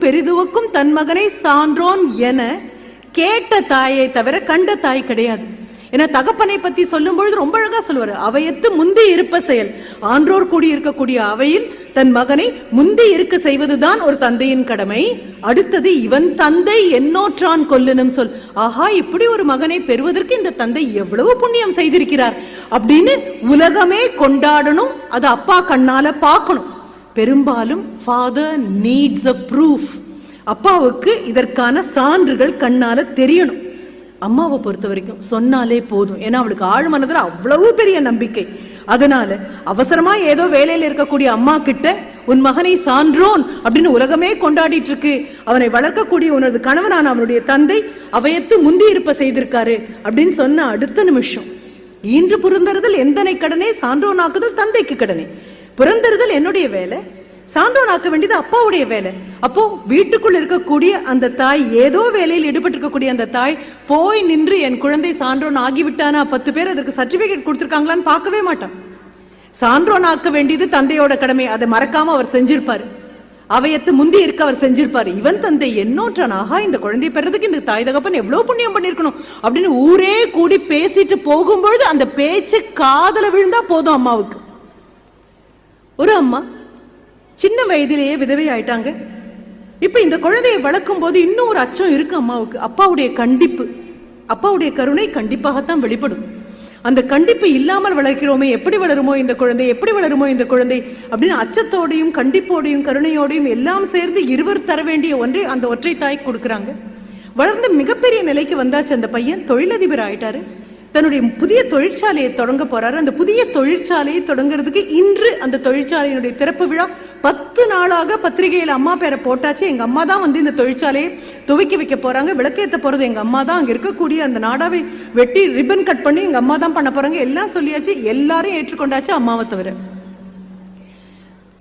பெரிதுவக்கும் தன் மகனை சான்றோன் என கேட்ட தாயை தவிர கண்ட தாய் கிடையாது. ஏன்னா தகப்பனை பத்தி சொல்லும் பொழுது ரொம்ப அழகா சொல்லுவாரு. அவையத்து முந்தி இருப்ப செயல். ஆன்றோர் கூடி இருக்கக்கூடிய அவையில் தன் மகனை முந்தி இருக்க செய்வதுதான் ஒரு தந்தையின் கடமை. அடுத்தது இவன் தந்தை என்னோற்றான் கொல்லுனும் சொல். ஆஹா இப்படி ஒரு மகனை பெறுவதற்கு இந்த தந்தை எவ்வளவு புண்ணியம் செய்திருக்கிறார். அப்படின்னு உலகமே கொண்டாடணும் அது அப்பா கண்ணால பார்க்கணும். பெரும்பாலும் ஃபாதர் நீட்ஸ் அ ப்ரூஃப் அப்பாவுக்கு இதற்கான சான்றுகள் கண்ணால தெரியணும். அம்மாவை பொறுத்த வரைக்கும் சொன்னாலே போதும். ஏன்னா அவளுக்கு ஆழ் மனதில் அவ்வளவு பெரிய நம்பிக்கை. அதனால அவசரமா ஏதோ வேலையில இருக்கக்கூடிய அம்மா கிட்ட உன் மகனை சான்றோன் அப்படின்னு உலகமே கொண்டாடிட்டு இருக்கு. அவனை வளர்க்கக்கூடிய உனது கணவனான அவனுடைய தந்தை அவையத்து முந்தி இருப்ப செய்திருக்காரு அப்படின்னு சொன்ன அடுத்த நிமிஷம். ஈன்று புரிந்தறதில் எந்தனை கடனே சான்றோனாக்குதல் தந்தைக்கு கடனே. பிறந்திருதல் என்னுடைய வேலை. சான்றோன் ஆக்க வேண்டியது அப்பாவுடைய வேலை. அப்போ வீட்டுக்குள் இருக்கக்கூடிய அந்த தாய் ஏதோ வேலையில் ஈடுபட்டு இருக்கக்கூடிய அந்த தாய் போய் நின்று என் குழந்தை சான்றோன் ஆகிவிட்டானா? பத்து பேர் அதற்கு சர்டிபிகேட் கொடுத்துருக்காங்களான்னு பார்க்கவே மாட்டான். சான்றோன் ஆக்க வேண்டியது தந்தையோட கடமை. அதை மறக்காம அவர் செஞ்சிருப்பாரு. அவையத்து முந்தி இருக்க அவர் செஞ்சிருப்பாரு. இவன் தந்தை என்னோற்றனாக இந்த குழந்தையை பெறதுக்கு இந்த தாய் தகப்பன் எவ்வளவு புண்ணியம் பண்ணிருக்கணும் அப்படின்னு ஊரே கூடி பேசிட்டு போகும்பொழுது அந்த பேச்சு காதல விழுந்தா போதும் அம்மாவுக்கு. ஒரு அம்மா. சின்ன வயதிலேயே விதவை ஆயிட்டாங்க. இப்ப இந்த குழந்தையை வளர்க்கும் போது இன்னும் ஒரு அச்சம் இருக்கு அம்மாவுக்கு. அப்பாவுடைய கண்டிப்பு. அப்பாவுடைய கருணை கண்டிப்பாகத்தான் வெளிப்படும். அந்த கண்டிப்பு இல்லாமல் வளர்க்கிறோமே எப்படி வளருமோ இந்த குழந்தை எப்படி வளருமோ இந்த குழந்தை அப்படின்னு அச்சத்தோடையும் கண்டிப்போடையும் கருணையோடையும் எல்லாம் சேர்ந்து இருவர் தர வேண்டிய ஒன்றை அந்த ஒற்றை தாய் கொடுக்குறாங்க. வளர்ந்து மிகப்பெரிய நிலைக்கு வந்தாச்சு அந்த பையன். தொழிலதிபர் ஆயிட்டாரு. தன்னுடைய புதிய தொழிற்சாலையை தொடங்க போறாரு. அந்த புதிய தொழிற்சாலையை தொடங்குறதுக்கு இன்று அந்த தொழிற்சாலையினுடைய திறப்பு விழா பத்து நாளாக பத்திரிகையில் அம்மா பேரை போட்டாச்சு. எங்க அம்மா தான் வந்து இந்த தொழிற்சாலையை துவக்கி வைக்க போறாங்க. விளக்கேத்த போறது எங்க அம்மா தான் அங்க இருக்கக்கூடிய அந்த நாடாவை வெட்டி ரிப்பன் கட் பண்ணி எங்க அம்மா தான் பண்ண போறாங்க. எல்லாம் சொல்லியாச்சு. எல்லாரும் ஏற்றுக்கொண்டாச்சு அம்மாவை தவிர.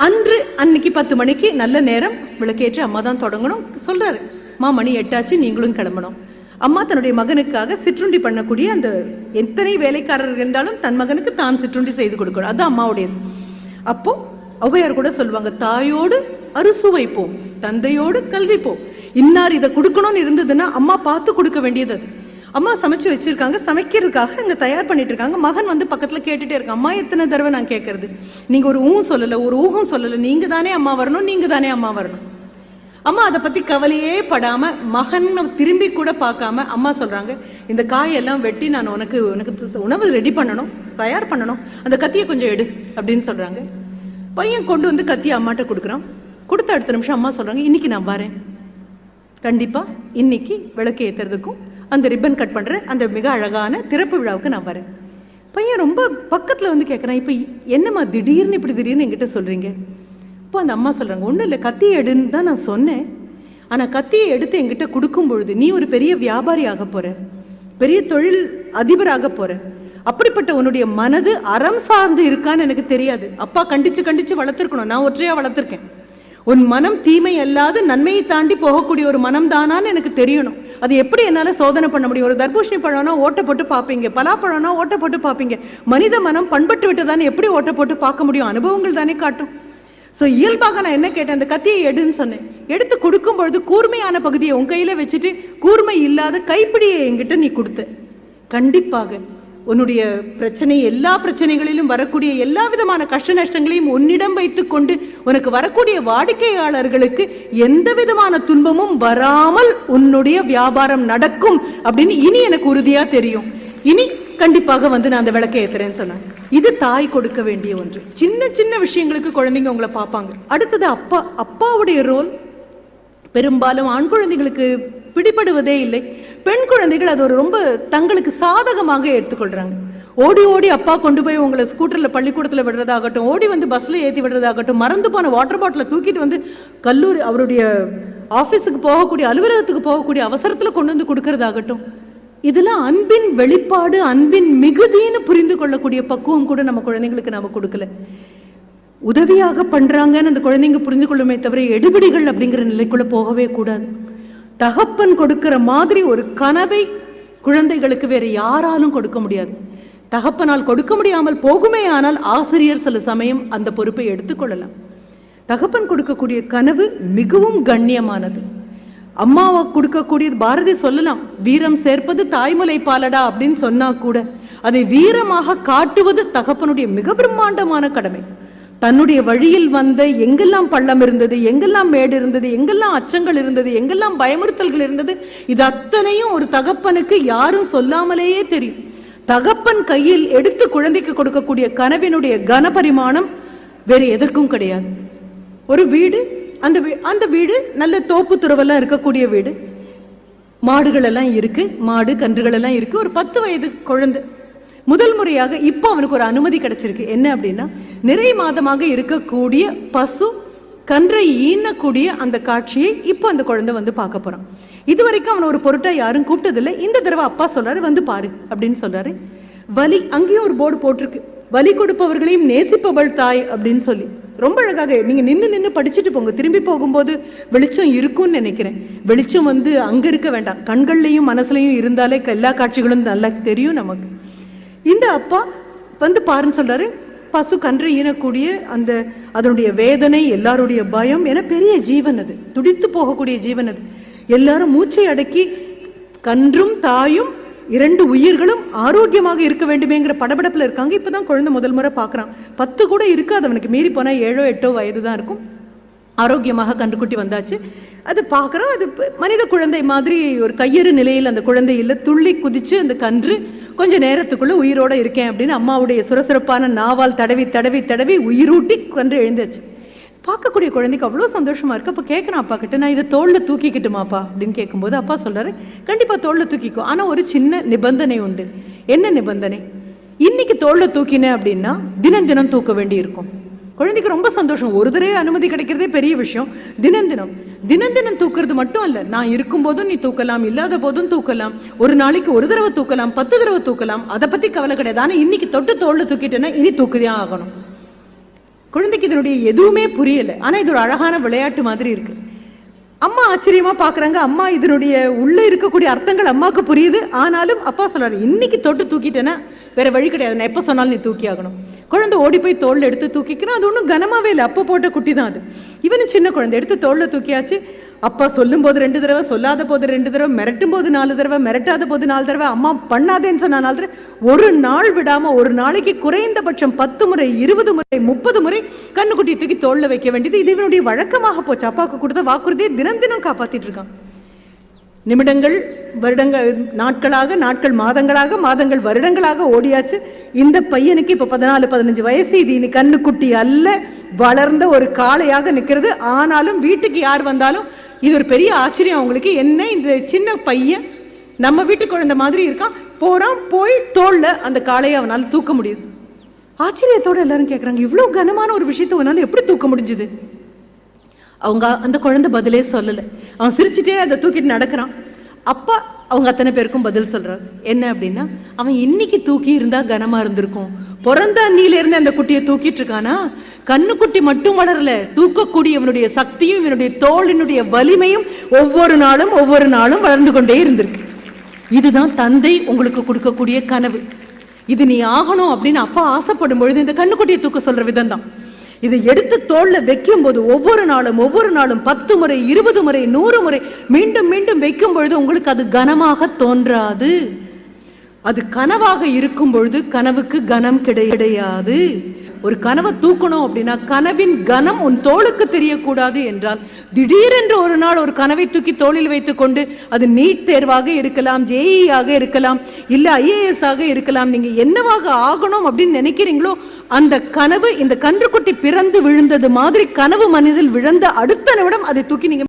அன்று அன்னைக்கு பத்து மணிக்கு நல்ல நேரம் விளக்கேற்றி அம்மா தான் தொடங்கணும். சொல்றாரு. அம்மா மணி எட்டாச்சு. நீங்களும் கிளம்பணும். அம்மா தன்னுடைய மகனுக்காக சிற்றுண்டி பண்ணக்கூடிய அந்த எத்தனை வேலைக்காரர் இருந்தாலும் தன் மகனுக்கு தான் சிற்றுண்டி செய்து கொடுக்கணும். அது அம்மாவுடையது. அப்போ ஔவையார் கூட சொல்லுவாங்க தாயோடு அறுசுவைப்போம் தந்தையோடு கல்விப்போம். இன்னார் இதை கொடுக்கணும்னு இருந்ததுன்னா அம்மா பார்த்து கொடுக்க வேண்டியது அது. அம்மா சமைச்சு வச்சிருக்காங்க சமைக்கிறதுக்காக அங்க தயார் பண்ணிட்டு இருக்காங்க. மகன் வந்து பக்கத்துல கேட்டுட்டே இருக்கான் அம்மா எத்தனை தடவை நான் கேட்கறது நீங்க ஒரு ஊ சொல்லல ஒரு ஊகம் சொல்லல நீங்க தானே அம்மா வரணும் நீங்க தானே அம்மா வரணும். அம்மா அதை பற்றி கவலையே படாமல் மகன் திரும்பி கூட பார்க்காம அம்மா சொல்கிறாங்க இந்த காயெல்லாம் வெட்டி நான் உனக்கு உனக்கு உணவு ரெடி பண்ணணும் தயார் பண்ணணும். அந்த கத்தியை கொஞ்சம் எடு அப்படின்னு சொல்கிறாங்க பையன் கொண்டு வந்து கத்தியை அம்மாட்ட கொடுக்குறான். கொடுத்த அடுத்த நிமிஷம் அம்மா சொல்கிறாங்க இன்றைக்கி நான் வரேன். கண்டிப்பாக இன்னைக்கு விளக்கு ஏற்றுறதுக்கும் அந்த ரிப்பன் கட் பண்ணுற அந்த மிக அழகான திறப்பு விழாவுக்கு நான் வரேன். பையன் ரொம்ப பக்கத்தில் வந்து கேட்குறான் இப்போ என்னம்மா திடீர்னு இப்படி திடீர்னு என்கிட்ட சொல்கிறீங்க அப்போ அந்த அம்மா சொல்கிறாங்க ஒன்றும் இல்லை கத்தியை எடுன்னு தான் நான் சொன்னேன். ஆனால் கத்தியை எடுத்து என்கிட்ட கொடுக்கும் பொழுது நீ ஒரு பெரிய வியாபாரி ஆக போற. பெரிய தொழில் அதிபராக போற. அப்படிப்பட்ட உன்னுடைய மனது அறம் சார்ந்து இருக்கான்னு எனக்கு தெரியாது. அப்பா கண்டிச்சு கண்டிச்சு வளர்த்துருக்கணும். நான் ஒற்றையாக வளர்த்துருக்கேன். உன் மனம் தீமை அல்லாது நன்மையை தாண்டி போகக்கூடிய ஒரு மனம் தானான்னு எனக்கு தெரியணும். அது எப்படி என்னால் சோதனை பண்ண முடியும்? ஒரு தர்பூஷணி பழம்னா ஓட்ட போட்டு பார்ப்பீங்க பலாப்பழம்னா ஓட்ட போட்டு பார்ப்பீங்க மனித மனம் பண்பட்டு விட்டதானே எப்படி ஓட்ட போட்டு பார்க்க முடியும்? அனுபவங்கள் தானே காட்டும். ஸோ இயல்பாக நான் என்ன கேட்டேன்? அந்த கத்தியை எடுன்னு சொன்னேன். எடுத்து கொடுக்கும் பொழுது கூர்மையான பகுதியை உன் கையில் வச்சுட்டு கூர்மை இல்லாத கைப்பிடியை என்கிட்ட நீ கொடுத்த. கண்டிப்பாக உன்னுடைய பிரச்சனை எல்லா பிரச்சனைகளிலும் வரக்கூடிய எல்லா விதமான கஷ்ட நஷ்டங்களையும் உன்னிடம் வைத்துக்கொண்டு உனக்கு வரக்கூடிய வாடிக்கையாளர்களுக்கு எந்த விதமான துன்பமும் வராமல் உன்னுடைய வியாபாரம் நடக்கும் அப்படின்னு இனி எனக்கு உறுதியாக தெரியும். இனி கண்டிப்பாக வந்து நான் அந்த விளக்கை ஏற்றுறேன்னு சொன்னேன். இது தாய் கொடுக்க வேண்டிய ஒன்று. சின்ன சின்ன விஷயங்களுக்கு குழந்தைங்க உங்களை பார்ப்பாங்க. அடுத்தது அப்பா அப்பாவுடைய ரோல். பெரும்பாலும் ஆண் குழந்தைகளுக்கு பிடிபடுவதே இல்லை. பெண் குழந்தைகள் அது ஒரு ரொம்ப தங்களுக்கு சாதகமாக ஏற்றுக்கொள்கிறாங்க ஓடி ஓடி அப்பா கொண்டு போய் உங்களை ஸ்கூட்டர்ல பள்ளிக்கூடத்துல விடுறதாகட்டும் ஓடி வந்து பஸ்ல ஏத்தி விடுறதாகட்டும் மறந்து போன வாட்டர் பாட்டில தூக்கிட்டு வந்து கல்லூரி அவருடைய ஆஃபீஸுக்கு போகக்கூடிய அலுவலகத்துக்கு போகக்கூடிய அவசரத்துல கொண்டு வந்து கொடுக்கறதாகட்டும். இதில் அன்பின் வெளிப்பாடு அன்பின் மிகுதின்னு புரிந்து கொள்ளக்கூடிய பக்குவம் கூட நம்ம குழந்தைங்களுக்கு நாம் கொடுக்கல. உதவியாக பண்ணுறாங்கன்னு அந்த குழந்தைங்க புரிந்து கொள்ளுமே தவிர எடுபிடிகள் அப்படிங்கிற நிலைக்குள்ளே போகவே கூடாது. தகப்பன் கொடுக்கிற மாதிரி ஒரு கனவை குழந்தைகளுக்கு வேறு யாராலும் கொடுக்க முடியாது. தகப்பனால் கொடுக்க முடியாமல் போகுமே ஆனால் ஆசிரியர் சில சமயம் அந்த பொறுப்பை எடுத்துக்கொள்ளலாம் தகப்பன் கொடுக்கக்கூடிய கனவு மிகவும் கண்ணியமானது. அம்மாவை கொடுக்கக்கூடியது பாரதி சொல்லலாம் வீரம் சேர்ப்பது தாய்மலை பாலடா அப்படின்னு சொன்னா கூட அதை வீரமாக காட்டுவது தகப்பனுடைய மிக பிரம்மாண்டமான கடமை. தன்னுடைய வழியில் வந்த எங்கெல்லாம் பள்ளம் இருந்தது எங்கெல்லாம் மேடு இருந்தது எங்கெல்லாம் அச்சங்கள் இருந்தது எங்கெல்லாம் பயமுறுத்தல்கள் இருந்தது இது அத்தனையும் ஒரு தகப்பனுக்கு யாரும் சொல்லாமலேயே தெரியும். தகப்பன் கையில் எடுத்து குழந்தைக்கு கொடுக்கக்கூடிய கனவினுடைய கனபரிமாணம் வேறு எதற்கும் கிடையாது. ஒரு வீடு அந்த வீ- அந்த வீடு நல்ல தோப்பு துறவெல்லாம் இருக்கக்கூடிய வீடு. மாடுகள் எல்லாம் இருக்கு மாடு கன்றுகள் எல்லாம் இருக்கு. ஒரு பத்து வயது குழந்தை. முதல் முறையாக இப்போ அவனுக்கு ஒரு அனுமதி கிடைச்சிருக்கு. என்ன அப்படின்னா நிறை மாதமாக இருக்கக்கூடிய பசு கன்றை ஈனக்கூடிய அந்த காட்சியை இப்போ அந்த குழந்தை வந்து பார்க்க போறான். இது வரைக்கும் அவனை ஒரு பொருட்டா யாரும் கூப்பிட்டதில்லை. இந்த தடவை அப்பா சொல்றாரு வந்து பாரு அப்படின்னு சொல்றாரு. வலி அங்கேயும் ஒரு போர்டு போட்டிருக்கு. வலி கொடுப்பவர்களையும் நேசிப்பவள் தாய் அப்படின்னு சொல்லி. ரொம்ப அழகாக நீங்கள் நின்று நின்று படிச்சுட்டு போங்க. திரும்பி போகும்போது வெளிச்சம் இருக்கும்னு நினைக்கிறேன். வெளிச்சம் வந்து அங்கே இருக்க வேண்டாம். கண்கள்லையும் மனசுலையும் இருந்தாலே எல்லா காட்சிகளும் நல்லா தெரியும் நமக்கு. இந்த அப்பா வந்து பாருன்னு சொல்கிறாரு பசு கன்று ஈனக்கூடிய அந்த அதனுடைய வேதனை எல்லாருடைய பயம். என பெரிய ஜீவன் அது. துடித்து போகக்கூடிய ஜீவன் அது. எல்லாரும் மூச்சை அடக்கி கன்றும் தாயும் இரண்டு உயிர்களும் ஆரோக்கியமாக இருக்க வேண்டுமேங்கிற படபடப்பில் இருக்காங்க. இப்போ தான் குழந்தை முதல் முறை பார்க்குறான் பத்து கூட இருக்காது அவனுக்கு. மீறி போனால் ஏழோ எட்டோ வயது தான் இருக்கும். ஆரோக்கியமாக கண்டுக்குட்டி வந்தாச்சு. அது பார்க்குறோம் அது மனித குழந்தை மாதிரி ஒரு கையறு நிலையில் அந்த குழந்தை இல்லை துள்ளி குதித்து அந்த கன்று கொஞ்சம் நேரத்துக்குள்ளே உயிரோடு இருக்கேன் அப்படின்னு அம்மாவுடைய சுரசுரப்பான நாவால் தடவி தடவி தடவி உயிரூட்டி கன்று எழுந்தாச்சு பார்க்கக்கூடிய குழந்தைக்கு அவ்வளோ சந்தோஷமா இருக்கு. அப்போ கேட்குறேன் அப்பா கிட்ட நான் இதை தோளில் தூக்கிக்கிட்டுமாப்பா. அப்படின்னு கேட்கும்போது அப்பா சொல்கிறாரு கண்டிப்பாக தோளில் தூக்கிக்கும் ஆனால் ஒரு சின்ன நிபந்தனை உண்டு. என்ன நிபந்தனை? இன்னைக்கு தோளில் தூக்கினேன் அப்படின்னா தினம் தினம் தூக்க வேண்டி இருக்கும். குழந்தைக்கு ரொம்ப சந்தோஷம். ஒரு தடவை அனுமதி கிடைக்கிறதே பெரிய விஷயம். தினம் தினம். தினம் தினம் தூக்குறது மட்டும் அல்ல. நான் இருக்கும்போதும் நீ தூக்கலாம் இல்லாத போதும் தூக்கலாம். ஒரு நாளைக்கு ஒரு தடவை தூக்கலாம் பத்து தடவை தூக்கலாம். அதை பற்றி கவலை கிடையாது. ஆனால் இன்னைக்கு தொட்டு தோளில் தூக்கிட்டேன்னா இனி தூக்குதான் ஆகணும். குழந்தைக்கு இதனுடைய எதுவுமே புரியல. ஆனா இது ஒரு அழகான விளையாட்டு மாதிரி இருக்கு. அம்மா ஆச்சரியமா பாக்குறாங்க. அம்மா இதனுடைய உள்ளே இருக்கக்கூடிய அர்த்தங்கள் அம்மாவுக்கு புரியுது. ஆனாலும் அப்பா சொல்றாரு இன்னைக்கு தொட்டு தூக்கிட்டேன்னா வேற வழி கிடையாது. நான் எப்போ சொன்னாலும் நீ தூக்கி ஆகணும். குழந்தை ஓடி போய் தோல்ல எடுத்து தூக்கிக்கணும் அது ஒன்றும் கனமாவே இல்லை. அப்போ போட்ட குட்டி தான் அது. இவனும் சின்ன குழந்தை. எடுத்து தோல்ல தூக்கியாச்சு. அப்பா சொல்லும் போது ரெண்டு தடவை சொல்லாத போது ரெண்டு தடவை மிரட்டும் போது நாலு தடவை மிரட்டாத போது நாலு தடவை அம்மா பண்ணாதேன்னு சொன்னா நாலு தடவை. ஒரு நாள் விடாம ஒரு நாளைக்கு குறைந்தபட்சம் பத்து முறை இருபது முறை முப்பது முறை கண்ணுக்குட்டி தூக்கி தோல்ல வைக்க வேண்டியது இது இவனுடைய வழக்கமாக போச்சு. அப்பாவுக்கு கொடுத்த வாக்குறுதியை தினம் தினம் காப்பாத்திட்டு இருக்கான். நிமிடங்கள் வருடங்கள் நாட்களாக நாட்கள் மாதங்களாக மாதங்கள் வருடங்களாக ஓடியாச்சு. இந்த பையனுக்கு இப்போ பதினாலு பதினஞ்சு வயசு. இது இனி கண்ணுக்குட்டி அல்ல. வளர்ந்த ஒரு காளையாக நிற்கிறது ஆனாலும் வீட்டுக்கு யார் வந்தாலும் இது ஒரு பெரிய ஆச்சரியம் அவங்களுக்கு என்ன இந்த சின்ன பையன் நம்ம வீட்டு குழந்தை மாதிரி இருக்கான். போகிறான் போய் தோளில் அந்த காளையை அவனால் தூக்க முடியுது. ஆச்சரியத்தோட எல்லாரும் கேட்குறாங்க இவ்வளோ கனமான ஒரு விஷயத்தை உன்னால் எப்படி தூக்க முடிஞ்சுது? அவங்க அந்த குழந்தை பதிலே சொல்லலை. அவன் சிரிச்சிட்டே அதை தூக்கிட்டு நடக்கிறான். அப்பா அவங்க அத்தனை பேருக்கும் பதில் சொல்கிறார் என்ன அப்படின்னா அவன் இன்னைக்கு தூக்கி இருந்தா கனமாக இருந்திருக்கும். பிறந்த அண்ணியிலேருந்து அந்த குட்டியை தூக்கிட்டு இருக்கானா? கண்ணுக்குட்டி மட்டும் வளரல. தூக்கக்கூடிய அவனுடைய சக்தியும் இவனுடைய தோளினுடைய வலிமையும் ஒவ்வொரு நாளும் ஒவ்வொரு நாளும் வளர்ந்து கொண்டே இருந்திருக்கு. இதுதான் தந்தை உங்களுக்கு கொடுக்கக்கூடிய கனவு. இது நீ ஆகணும் அப்படின்னு அப்பா ஆசைப்படும் பொழுது இந்த கண்ணுக்குட்டியை தூக்க சொல்ற விதம் தான் இதை எடுத்து தோல்ல வைக்கும் போது ஒவ்வொரு நாளும் ஒவ்வொரு நாளும் பத்து முறை இருபது முறை நூறு முறை மீண்டும் மீண்டும் வைக்கும் பொழுது உங்களுக்கு அது கனமாக தோன்றாது. அது கனவாக இருக்கும் பொழுது கனவுக்கு கனம் கிடையாது. ஒரு கனவை தூக்கணும் அப்படின்னா கனவின் கனம் உன் தோளுக்கு தெரியக்கூடாது என்றால் திடீரென்று ஒரு நாள் ஒரு கனவை தூக்கி தோளில் வைத்துக்கொண்டு அது நீட் தேர்வாக இருக்கலாம் ஜேஇ ஆக இருக்கலாம் இல்லை ஐஏஎஸ் ஆக இருக்கலாம் நீங்க என்னவாக ஆகணும் அப்படின்னு நினைக்கிறீங்களோ அந்த கனவு இந்த கன்றுக்குட்டி பிறந்து விழுந்தது மாதிரி கனவு மனிதில் விழுந்த அடுத்த நிமிடம் அதை தூக்கி நீங்க